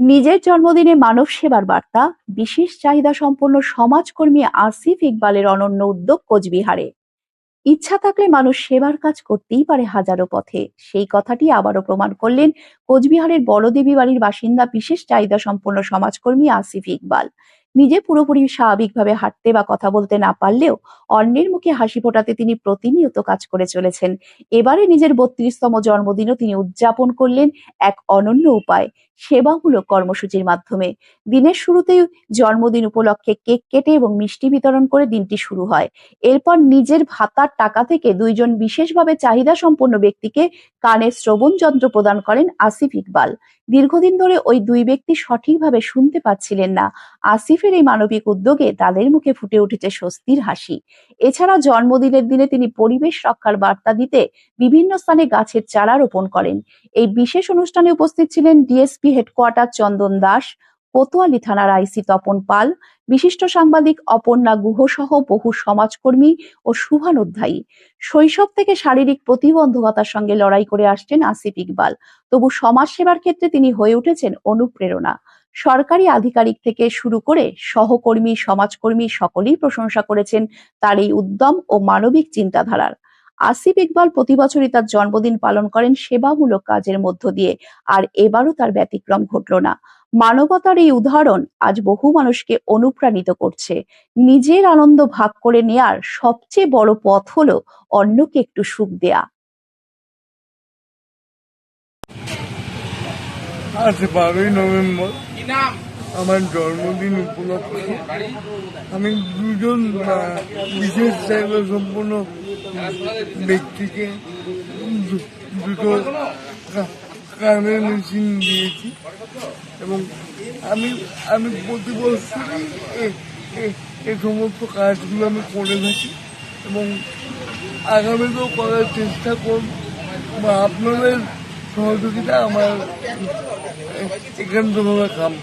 নিজের জন্মদিনে মানব সেবার বার্তা, বিশেষ চাহিদা সম্পন্ন সমাজকর্মী আসিফ ইকবালের অনন্য উদ্যোগ কোচবিহারে। ইচ্ছা থাকলে মানুষ সেবার কাজ করতেই পারে হাজারো পথে। সেই কথাটি আবারও প্রমাণ করলেন কোচবিহারের বড়দেবী বাড়ির বাসিন্দা বিশেষ চাহিদা সম্পন্ন সমাজকর্মী আসিফ ইকবাল। নিজে পুরোপুরি স্বাভাবিকভাবে হাঁটতে বা কথা বলতে না পারলেও অন্যের মুখে হাসি ফোটাতে তিনি প্রতিনিয়ত কাজ করে চলেছেন। এবারে নিজের বত্রিশতম জন্মদিনও তিনি উদযাপন করলেন এক অনন্য উপায়, সেবামূলক কর্মসূচির মাধ্যমে। দিনের শুরুতেই জন্মদিন উপলক্ষে কেক কেটে এবং মিষ্টি বিতরণ করে দিনটি শুরু হয়। এরপর নিজের ভাতার টাকা থেকে দুইজন বিশেষভাবে চাহিদা সম্পন্ন ব্যক্তিকে কানে শ্রবণ যন্ত্র প্রদান করেন আসিফ ইকবাল। দীর্ঘদিন ধরে ওই দুই ব্যক্তি সঠিকভাবে শুনতে পাচ্ছিলেন না। আসিফের এই মানবিক উদ্যোগে তাদের মুখে ফুটে উঠেছে স্বস্তির হাসি। এছাড়া জন্মদিনের দিনে তিনি পরিবেশ রক্ষার বার্তা দিতে বিভিন্ন স্থানে গাছের চারা রোপণ করেন। এই বিশেষ অনুষ্ঠানে উপস্থিত ছিলেন ডিএসপি হেডকোয়ার্টার চন্দন দাস, কোতোয়ালি থানার আইসি তপন পাল, বিশিষ্ট সাংবাদিক অপর্ণা গুহ সহ বহু সমাজকর্মী ও শুভানুধ্যায়ী। শৈশব থেকে শারীরিক প্রতিবন্ধকতার সঙ্গে লড়াই করে আসছেন আসিফ ইকবাল। তবু সমাজ সেবার ক্ষেত্রে তিনি হয়ে উঠেছেন অনুপ্রেরণা। সরকারি আধিকারিক থেকে শুরু করে সহকর্মী, সমাজকর্মী সকলেই প্রশংসা করেছেন তার এই উদ্যম ও মানবিক চিন্তাধারার। আসিফ ইকবাল প্রতি বছরই তার জন্মদিন পালন করেন সেবামূলক কাজের মধ্য দিয়ে, আর এবারও তার ব্যতিক্রম ঘটল না। মানবতার এই উদাহরণ আজ বহু মানুষকে অনুপ্রাণিত করছে। নিজের আনন্দ ভাগ করে নেয়ার সবচেয়ে বড় পথ হলো অন্যকে একটু সুখ দেয়া। আজ বারোই নভেম্বর। আমার জন্মদিন উপলক্ষে আমি দুজন বিশেষ চাহিদা সম্পন্ন ব্যক্তিকে দুটো কা- কানের মেশিন দিয়েছি এবং আমি আমি প্রতি বছরই এই সমস্ত কাজগুলো আমি করে থাকি এবং আগামীতেও করার চেষ্টা করব। বা আপনাদের সহযোগিতা আমার একান্তভাবে কাম্য